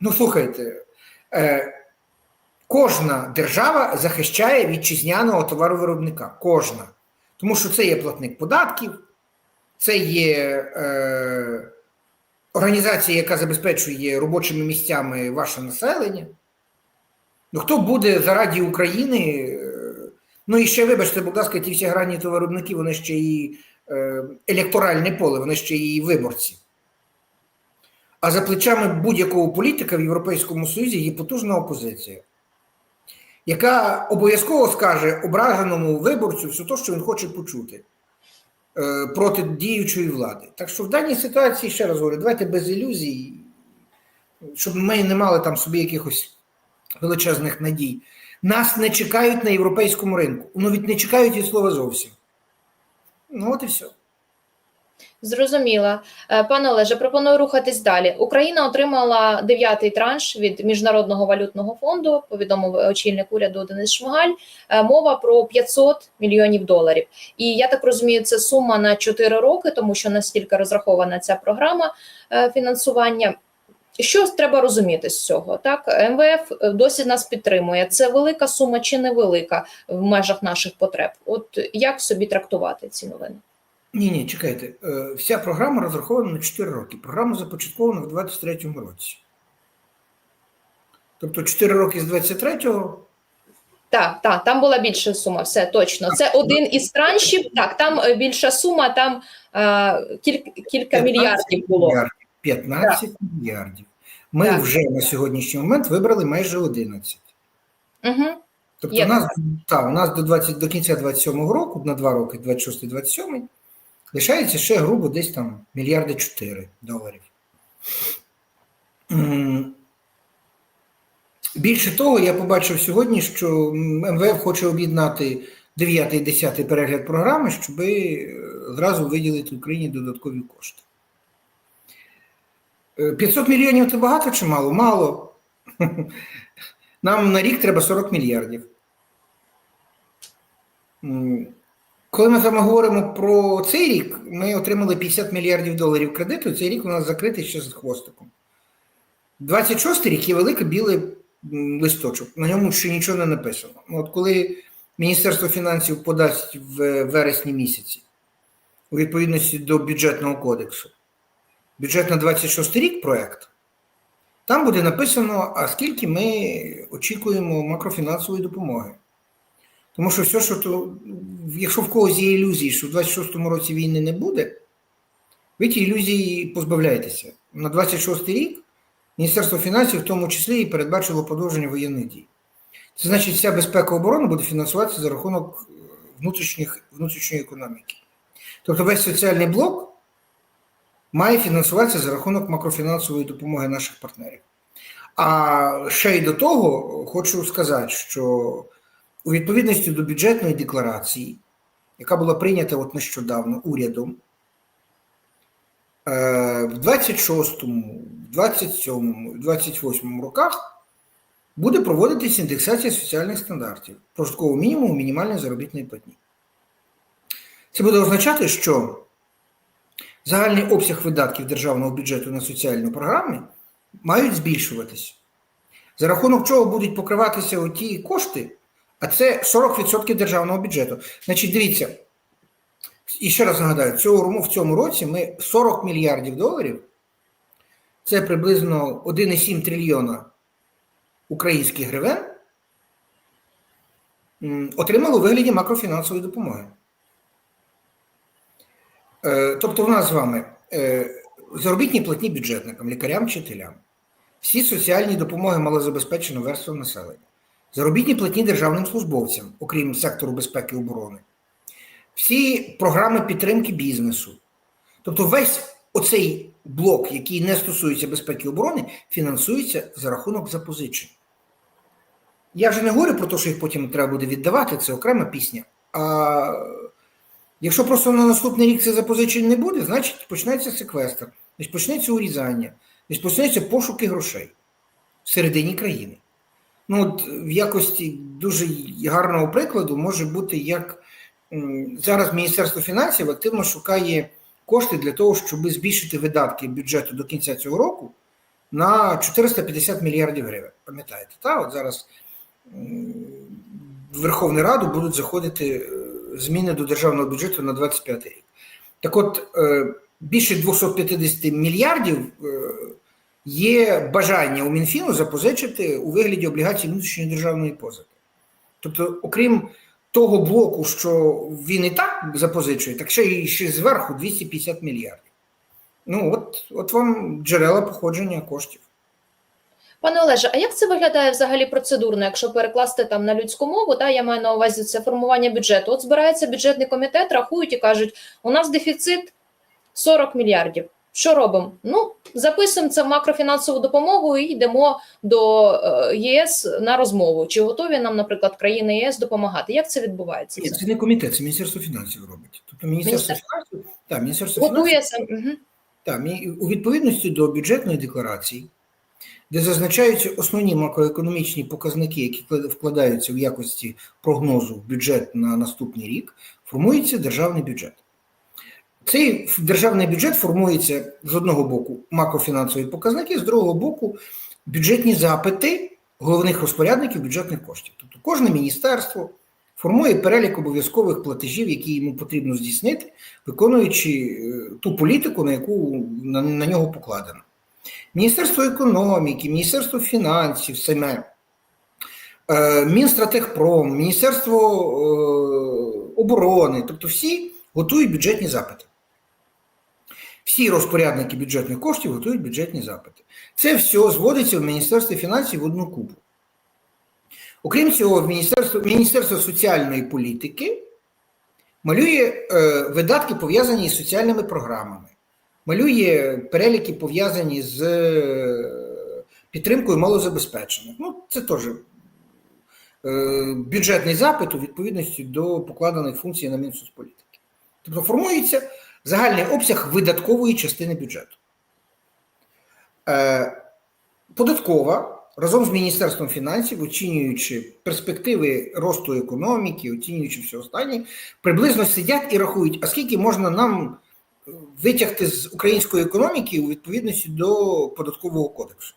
Ну, слухайте, е, кожна держава захищає вітчизняного товаровиробника. Кожна. Тому що це є платник податків, це є е, організація, яка забезпечує робочими місцями ваше населення. Ну, хто буде заради України? е, Ну і ще, вибачте, будь ласка, ті всі гранні товаровиробники, вони ще і е, електоральне поле, вони ще і виборці. А за плечами будь-якого політика в Європейському Союзі є потужна опозиція, яка обов'язково скаже ображеному виборцю все те, що він хоче почути е, проти діючої влади. Так що в даній ситуації, ще раз говорю, давайте без ілюзій, щоб ми не мали там собі якихось величезних надій. Нас не чекають на європейському ринку. Ну, від не чекають від слова зовсім. Ну, от і все. Зрозуміла. Е, Пане Олеже, пропоную рухатись далі. Україна отримала дев'ятий транш від Міжнародного валютного фонду, повідомив очільник уряду Денис Шмигаль. Е, Мова про 500 мільйонів доларів. І я так розумію, це сума на 4 роки, тому що настільки розрахована ця програма е, фінансування. Що треба розуміти з цього? Так, МВФ досі нас підтримує. Це велика сума чи невелика в межах наших потреб? От як собі трактувати ці новини? Ні, ні, чекайте. Е, Вся програма розрахована на 4 роки. Програма започаткована в 23-му році. Тобто 4 роки з 23-го. Так, так, там була більша сума, все точно. Це один із траншів. Так, там е, більша сума, там е, кілька, кілька мільярдів було. Мільярдів. 15 мільярдів. Ми Так. вже на сьогоднішній момент вибрали майже 11. Угу. Тобто Є у нас, та, у нас до, 20, до кінця 27-го року, на 2 роки, 26-27, лишається ще грубо десь там мільярди 4 доларів. Більше того, я побачив сьогодні, що МВФ хоче об'єднати 9 і 10 перегляд програми, щоб зразу виділити Україні додаткові кошти. Е, 500 мільйонів це багато чи мало? Мало. Нам на рік треба 40 мільярдів. Коли ми з вами говоримо про цей рік, ми отримали 50 мільярдів доларів кредиту. Цей рік у нас закритий ще з хвостиком. 26-й рік є великий білий листочок, на ньому ще нічого не написано. Ну, От коли Міністерство фінансів подасть в вересні місяці у відповідності до бюджетного кодексу, бюджет на 26 рік проект, там буде написано, а скільки ми очікуємо макрофінансової допомоги. Тому що все, що то, якщо в когось є ілюзії, що в 26-му році війни не буде, ви ті ілюзії позбавляєтеся. На 26 рік Міністерство фінансів в тому числі і передбачило продовження воєнних дій. Це значить, вся безпека оборони буде фінансуватися за рахунок внутрішніх, внутрішньої економіки. Тобто весь соціальний блок має фінансуватися за рахунок макрофінансової допомоги наших партнерів. А ще й до того хочу сказати, що у відповідності до бюджетної декларації, яка була прийнята от нещодавно урядом, е, в 26-му, в 27-му, 28-му роках буде проводитись індексація соціальних стандартів, прожиткового мінімуму, мінімальної заробітної платні. Це буде означати, що загальний обсяг видатків державного бюджету на соціальну програму мають збільшуватись. За рахунок чого будуть покриватися ті кошти, а це 40% державного бюджету. Значить, дивіться, і ще раз нагадаю, цього, в цьому році ми 40 мільярдів доларів, це приблизно 1,7 трильйона українських гривен, отримали у вигляді макрофінансової допомоги. Е, Тобто, в нас з вами е, заробітні платні бюджетникам, лікарям, вчителям, всі соціальні допомоги малозабезпеченого верствам населення, заробітні платні державним службовцям, окрім сектору безпеки і оборони, всі програми підтримки бізнесу. Тобто, весь оцей блок, який не стосується безпеки і оборони, фінансується за рахунок запозичень. Я вже не говорю про те, що їх потім треба буде віддавати, це окрема пісня. А Якщо просто на наступний рік це запозичень не буде, значить почнеться секвестр, значить почнеться урізання, значить почнеться пошуки грошей всередині країни. Ну, от в якості дуже гарного прикладу може бути, як зараз Міністерство фінансів активно шукає кошти для того, щоб збільшити видатки бюджету до кінця цього року на 450 мільярдів гривень. Пам'ятаєте, та? От зараз в Верховну Раду будуть заходити е, зміни до державного бюджету на 25 рік. Так от, е, більше 250 мільярдів е, є бажання у Мінфіну запозичити у вигляді облігацій внутрішньої державної позики. Тобто, окрім того блоку, що він і так запозичує, так ще й ще зверху 250 мільярдів. Ну, от, от вам джерела походження коштів. Пане Олеже, а як це виглядає взагалі процедурно, якщо перекласти там на людську мову? Та я маю на увазі це формування бюджету. От збирається бюджетний комітет, рахують і кажуть, у нас дефіцит 40 мільярдів. Що робимо? Ну, записуємо це в макрофінансову допомогу і йдемо до е, ЄС на розмову. Чи готові нам, наприклад, країни ЄС допомагати? Як це відбувається? Ні, це не комітет, це Міністерство фінансів робить. Тобто Міністерство фінансів, так, Міністерство фінансів Готує сам. Угу. Так, у відповідності до бюджетної декларації, де зазначаються основні макроекономічні показники, які вкладаються в якості прогнозу в бюджет на наступний рік, формується державний бюджет. Цей державний бюджет формується з одного боку макрофінансові показники, з другого боку бюджетні запити головних розпорядників бюджетних коштів. Тобто кожне міністерство формує перелік обов'язкових платежів, які йому потрібно здійснити, виконуючи е, ту політику, на яку на, на нього покладено. Міністерство економіки, Міністерство фінансів, саме, е, Мінстратегпром, Міністерство е, оборони, тобто всі готують бюджетні запити. Всі розпорядники бюджетних коштів готують бюджетні запити. Це все зводиться в Міністерстві фінансів в одну купу. Окрім цього, в Міністерство, Міністерство соціальної політики малює е, видатки, пов'язані з соціальними програмами, малює переліки, пов'язані з е, підтримкою малозабезпечених. Ну, це теж е, бюджетний запит у відповідності до покладених функцій на Мінсоцполітики. Тобто формується загальний обсяг видаткової частини бюджету. Е, Податкова разом з Міністерством фінансів, оцінюючи перспективи росту економіки, оцінюючи все останнє, приблизно сидять і рахують, а скільки можна нам витягти з української економіки у відповідності до податкового кодексу.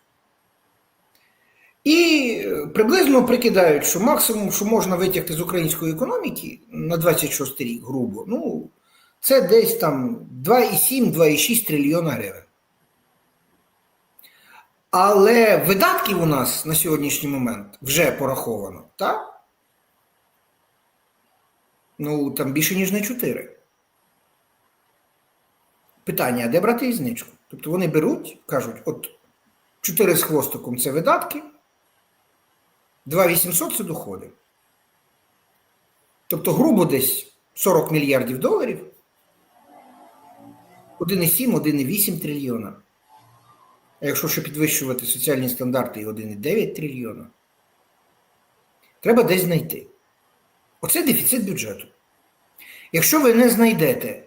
І е, приблизно прикидають, що максимум, що можна витягти з української економіки на 26 рік, грубо, ну, це десь там 2,7-2,6 трильйона гривень. Але видатків у нас на сьогоднішній момент вже пораховано, так? Ну, там більше, ніж на 4. Питання, а де брати різничку? Тобто вони беруть, кажуть, от 4 з хвостиком це видатки, 2,800 це доходи. Тобто, грубо десь 40 мільярдів доларів, 1,7, 1,8 трильйона. А якщо ще підвищувати соціальні стандарти і 1,9 трильйона, треба десь знайти. Оце дефіцит бюджету. Якщо ви не знайдете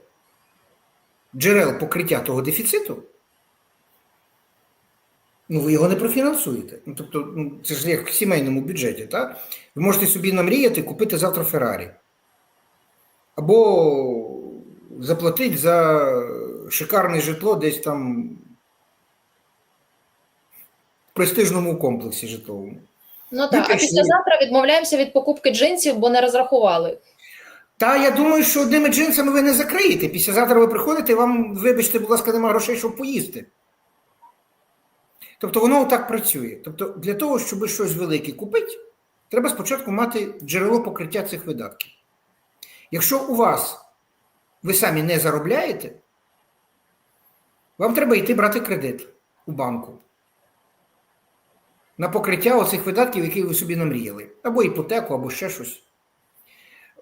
джерел покриття того дефіциту, ну ви його не профінансуєте. Ну, тобто, ну, це ж як в сімейному бюджеті, так? Ви можете собі намріяти купити завтра Феррарі. Або заплатити за шикарне житло десь там в престижному комплексі житловому. Ну так, а післязавтра відмовляємося від покупки джинсів, бо не розрахували. Та я думаю, що одними джинсами ви не закриєте. Післязавтра ви приходите, і вам, вибачте, будь ласка, немає грошей, щоб поїсти. Тобто воно так працює. Тобто, для того, щоб щось велике купити, треба спочатку мати джерело покриття цих видатків. Якщо у вас ви самі не заробляєте, вам треба йти брати кредит у банку на покриття оцих видатків, які ви собі намріяли, або іпотеку, або ще щось.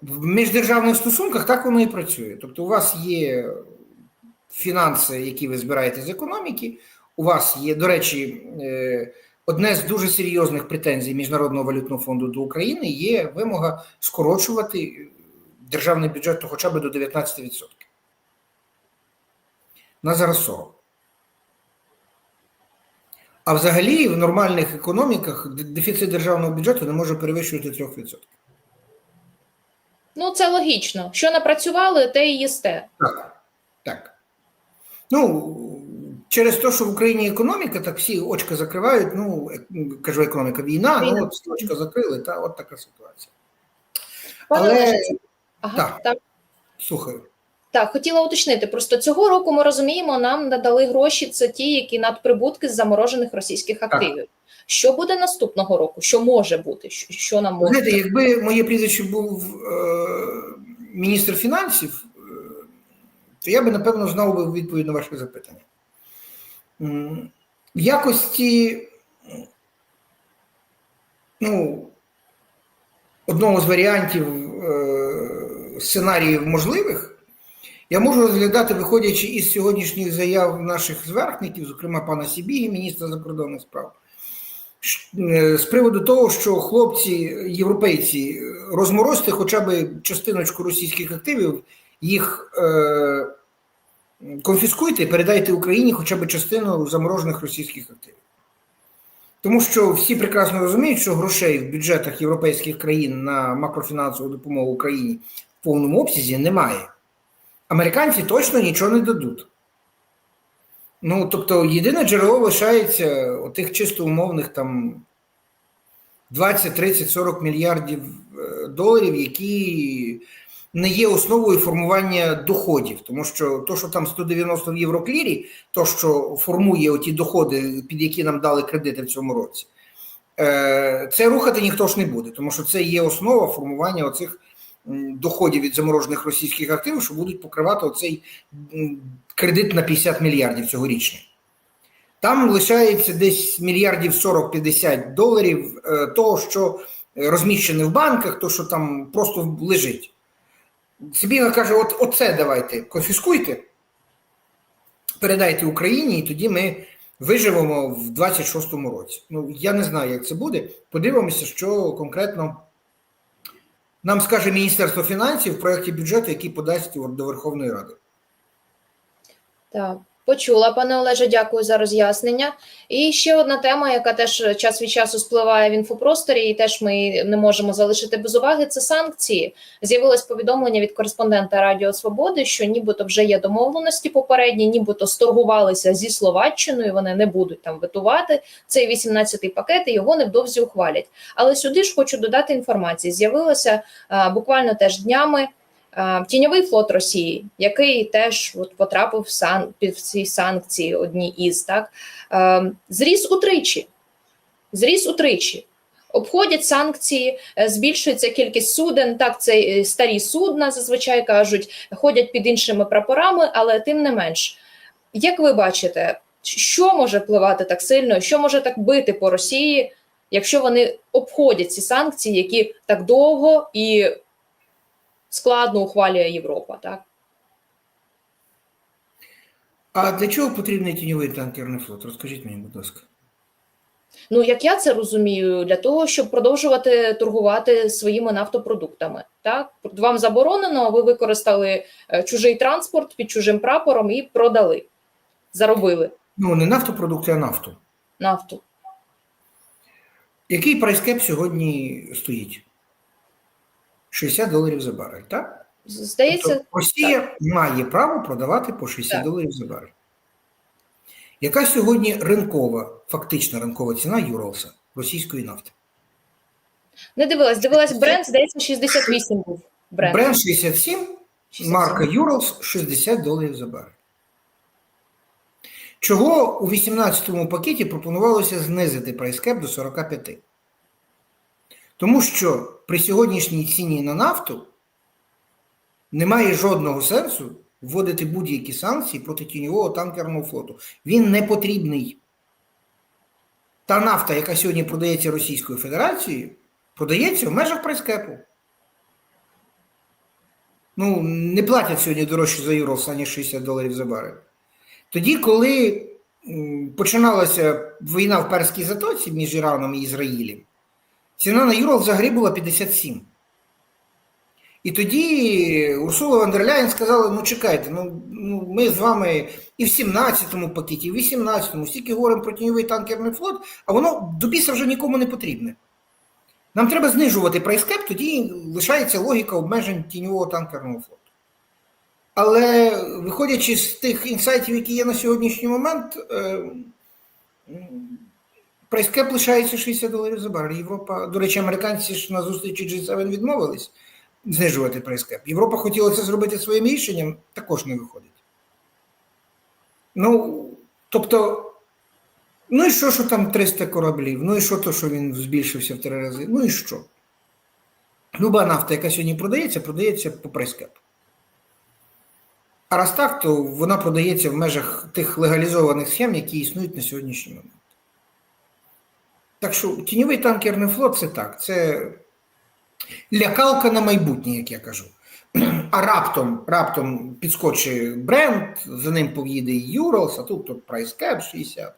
В міждержавних стосунках так воно і працює. Тобто, у вас є фінанси, які ви збираєте з економіки. У вас є, до речі, е, одне з дуже серйозних претензій Міжнародного валютного фонду до України є вимога скорочувати державний бюджет хоча б до 19%. На зараз 40. А взагалі в нормальних економіках дефіцит державного бюджету не може перевищувати 3%. Ну це логічно. Що напрацювали, те і їсте. Так. Так. Ну, через те, що в Україні економіка, так всі очка закривають. Ну, кажу, економіка війна, Війна. ну от всі очка закрили, та от така ситуація. Пане Але- ага, так. так. Слухаю. Так, хотіла уточнити. Просто цього року ми розуміємо, нам надали гроші. Це ті, які надприбутки з заморожених російських активів. Що буде наступного року? Що може бути? Що, що нам може? Знаєте, якби моє прізвище був е, міністр фінансів, е, то я би напевно знав би відповідь на ваше запитання. В якості ну, одного з варіантів е, сценаріїв можливих, я можу розглядати, виходячи із сьогоднішніх заяв наших зверхників, зокрема пана Сібіги, міністра закордонних справ, е, з приводу того, що хлопці, європейці, розморозьте хоча б частиночку російських активів, їх е, конфіскуйте і передайте Україні хоча б частину заморожених російських активів. Тому що всі прекрасно розуміють, що грошей в бюджетах європейських країн на макрофінансову допомогу Україні в повному обсязі немає. Американці точно нічого не дадуть. Ну, тобто, єдине джерело лишається отих чисто умовних там 20, 30, 40 мільярдів е, доларів, які не є основою формування доходів. Тому що то, що там 190 в євроклірі, то, що формує оті доходи, під які нам дали кредити в цьому році, е, це рухати ніхто ж не буде, тому що це є основа формування оцих доходів від заморожених російських активів, що будуть покривати оцей кредит на 50 мільярдів цьогорічний. Там лишається десь мільярдів 40-50 доларів е, того, що розміщене в банках, то, що там просто лежить. Сибіга каже: от оце давайте конфіскуйте, передайте Україні, і тоді ми виживемо в 26-му році. Ну, я не знаю, як це буде. Подивимося, що конкретно нам скаже Міністерство фінансів в проєкті бюджету, який подасть до Верховної Ради. Так, почула, пане Олеже, дякую за роз'яснення. І ще одна тема, яка теж час від часу спливає в інфопросторі, і теж ми не можемо залишити без уваги. Це санкції. З'явилось повідомлення від кореспондента Радіо Свободи, що нібито вже є домовленості попередні, нібито сторгувалися зі Словаччиною. Вони не будуть там витувати цей 18-й пакет, і його невдовзі ухвалять. Але сюди ж хочу додати інформації. З'явилося буквально теж днями. Е, Тіньовий флот Росії, який теж от потрапив в сан під ці санкції, одні із так е, зріс утричі. Зріс утричі. Обходять санкції, е, збільшується кількість суден. Так, це старі судна зазвичай кажуть, ходять під іншими прапорами, але тим не менш, як ви бачите, що може впливати так сильно, що може так бити по Росії, якщо вони обходять ці санкції, які так довго і складно ухвалює Європа, так? А для чого потрібний тіньовий танкерний флот? Розкажіть мені, будь ласка. Ну, як я це розумію, для того, щоб продовжувати торгувати своїми нафтопродуктами. Так, вам заборонено, ви використали е, чужий транспорт під чужим прапором і продали, заробили Ну, не нафтопродукти, а нафту. нафту. Який прайскеп сьогодні стоїть? 60 доларів за барель, так? Здається, Тобто Росія має право продавати по 60 Так. доларів за барель. Яка сьогодні ринкова, фактична ринкова ціна Юралса російської нафти? не дивилась, дивилась бренд, здається, 68 був бренд. Бренд 67, 67. марка Юралс 60 доларів за барель. Чого у 18-му пакеті пропонувалося знизити прайскеп до 45? Тому що при сьогоднішній ціні на нафту немає жодного сенсу вводити будь-які санкції проти тіньового танкерного флоту. Він не потрібний. Та нафта, яка сьогодні продається Російською Федерацією, продається в межах прайскепу. Ну, не платять сьогодні дорожче за Юрос, аніж 60 доларів за барель. Тоді, коли починалася війна в Перській затоці між Іраном і Ізраїлем, ціна на Юрал взагалі була 57. І тоді Урсула вон дер Ляєн сказала: ну чекайте, ну, ну ми з вами і в 17-му пакеті, і в 18-му стільки говоримо про тіньовий танкерний флот, а воно до біса вже нікому не потрібне. Нам треба знижувати прайскеп, тоді лишається логіка обмежень тіньового танкерного флоту. Але виходячи з тих інсайтів, які є на сьогоднішній момент, е, м, лишається 60 доларів за барель. Європа, до речі, американці ж на зустрічі G7 відмовились знижувати прайскеп. Європа хотіла це зробити своїм рішенням, також не виходить. Ну, тобто, ну і що, що там 300 кораблів? Ну і що то, що він збільшився в три рази? Ну і що? Люба нафта, яка сьогодні продається, продається по прайскепу. А раз так, то вона продається в межах тих легалізованих схем, які існують на сьогоднішній момент. Так що тіньовий танкерний флот це так. Це лякалка на майбутнє, як я кажу. А раптом, раптом підскочить бренд, за ним поїде і Юралс, а тут, тут прайскеп 60.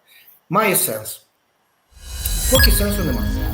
Має сенс. Поки сенсу немає.